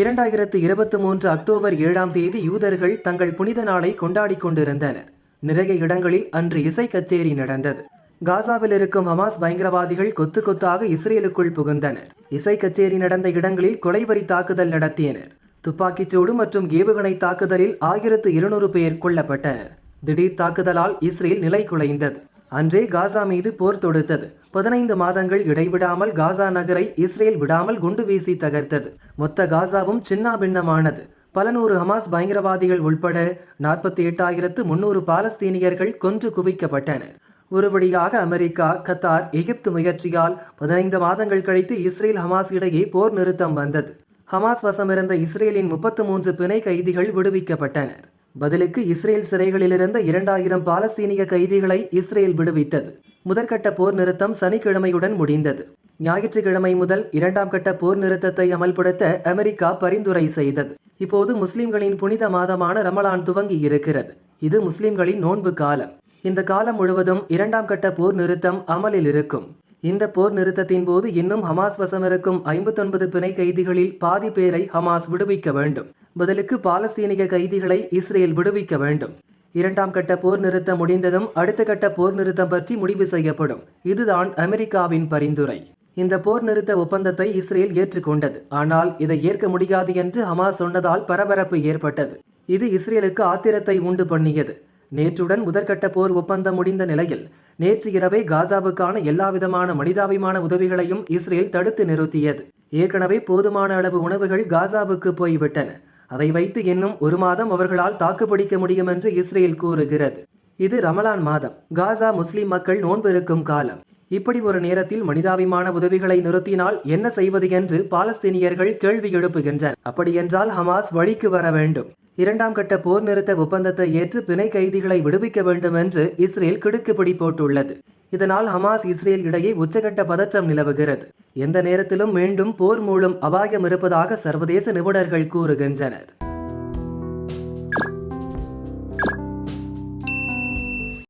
இரண்டாயிரத்து இருபத்தி மூன்று அக்டோபர் ஏழாம் தேதி யூதர்கள் தங்கள் புனித நாளை கொண்டாடிக் கொண்டிருந்தனர். நிறைய இடங்களில் அன்று இசை கச்சேரி நடந்தது. காசாவில் இருக்கும் ஹமாஸ் பயங்கரவாதிகள் கொத்து கொத்தாக இஸ்ரேலுக்குள் புகுந்தனர். இசை கச்சேரி நடந்த இடங்களில் கொலைவரி தாக்குதல் நடத்தியனர் துப்பாக்கிச்சூடு மற்றும் ஏவுகணை தாக்குதலில் ஆயிரத்து இருநூறு பேர் கொல்லப்பட்டனர். திடீர் தாக்குதலால் இஸ்ரேல் நிலை குலைந்தது. அன்றே காசா மீது போர் தொடுத்தது. பதினைந்து மாதங்கள் இடைவிடாமல் காசா நகரை இஸ்ரேல் விடாமல் குண்டு வீசி தகர்த்தது. மொத்த காசாவும் சின்னாபின்னமானது. பல நூறு ஹமாஸ் பயங்கரவாதிகள் உள்பட நாற்பத்தி எட்டாயிரத்து முன்னூறு பாலஸ்தீனியர்கள் கொன்று குவிக்கப்பட்டனர் ஒருபடியாக அமெரிக்கா கத்தார் எகிப்து முயற்சியால் பதினைந்து மாதங்கள் கழித்து இஸ்ரேல் ஹமாஸ் இடையே போர் நிறுத்தம் வந்தது. ஹமாஸ் வசமிருந்த இஸ்ரேலின் முப்பத்து மூன்று பிணை கைதிகள் விடுவிக்கப்பட்டனர். பதிலுக்கு இஸ்ரேல் சிறைகளிலிருந்த இரண்டாயிரம் பாலஸ்தீனிய கைதிகளை இஸ்ரேல் விடுவித்தது. முதற்கட்ட போர் நிறுத்தம் சனிக்கிழமையுடன் முடிந்தது. ஞாயிற்றுக்கிழமை முதல் இரண்டாம் கட்ட போர் நிறுத்தத்தை அமல்படுத்த அமெரிக்கா பரிந்துரை செய்தது. இப்போது முஸ்லிம்களின் புனித மாதமான ரமலான் துவங்கி இருக்கிறது. இது முஸ்லிம்களின் நோன்பு காலம். இந்த காலம் முழுவதும் இரண்டாம் கட்ட போர் நிறுத்தம் அமலில் இருக்கும். இந்த போர் நிறுத்தத்தின் போது இன்னும் ஹமாஸ் வசமிருக்கும் ஐம்பத்தொன்பது பிணை கைதிகளில் பாதி பேரை ஹமாஸ் விடுவிக்க வேண்டும். பதிலுக்கு பாலஸ்தீனிய கைதிகளை இஸ்ரேல் விடுவிக்க வேண்டும். இரண்டாம் கட்ட போர் நிறுத்தம் முடிந்ததும் அடுத்த கட்ட போர் நிறுத்தம் பற்றி முடிவு செய்யப்படும். இதுதான் அமெரிக்காவின் பரிந்துரை. இந்த போர் நிறுத்த ஒப்பந்தத்தை இஸ்ரேல் ஏற்றுக்கொண்டது. ஆனால் இதை ஏற்க முடியாது என்று ஹமாஸ் சொன்னதால் பரபரப்பு ஏற்பட்டது. இது இஸ்ரேலுக்கு ஆத்திரத்தை உண்டு பண்ணியது. நேற்றுடன் முதற்கட்ட போர் ஒப்பந்தம் முடிந்த நிலையில் நேற்று இரவே காசாவுக்கான எல்லாவிதமான மனிதாபிமான உதவிகளையும் இஸ்ரேல் தடுத்து நிறுத்தியது. ஏற்கனவே போதுமான அளவு உணவுகள் காசாவுக்கு போய்விட்டன. அதை வைத்து இன்னும் ஒரு மாதம் அவர்களால் தாக்குப்பிடிக்க முடியும் என்று இஸ்ரேல் கூறுகிறது. இது ரமலான் மாதம். காசா முஸ்லிம் மக்கள் நோன்பிருக்கும் காலம். இப்படி ஒரு நேரத்தில் மனிதாபிமான உதவிகளை நிறுத்தினால் என்ன செய்வது என்று பாலஸ்தீனியர்கள் கேள்வி எழுப்புகின்றனர். அப்படியென்றால் ஹமாஸ் வழிக்கு வர வேண்டும். இரண்டாம் கட்ட போர் நிறுத்த ஒப்பந்தத்தை ஏற்று பிணை கைதிகளை விடுவிக்க வேண்டும் என்று இஸ்ரேல் கிடுக்குப்பிடி போட்டுள்ளது. இதனால் ஹமாஸ் இஸ்ரேல் இடையே உச்சகட்ட பதற்றம் நிலவுகிறது. எந்த நேரத்திலும் மீண்டும் போர் மூலம் அபாயம் இருப்பதாக சர்வதேச நிபுணர்கள் கூறுகின்றனர்.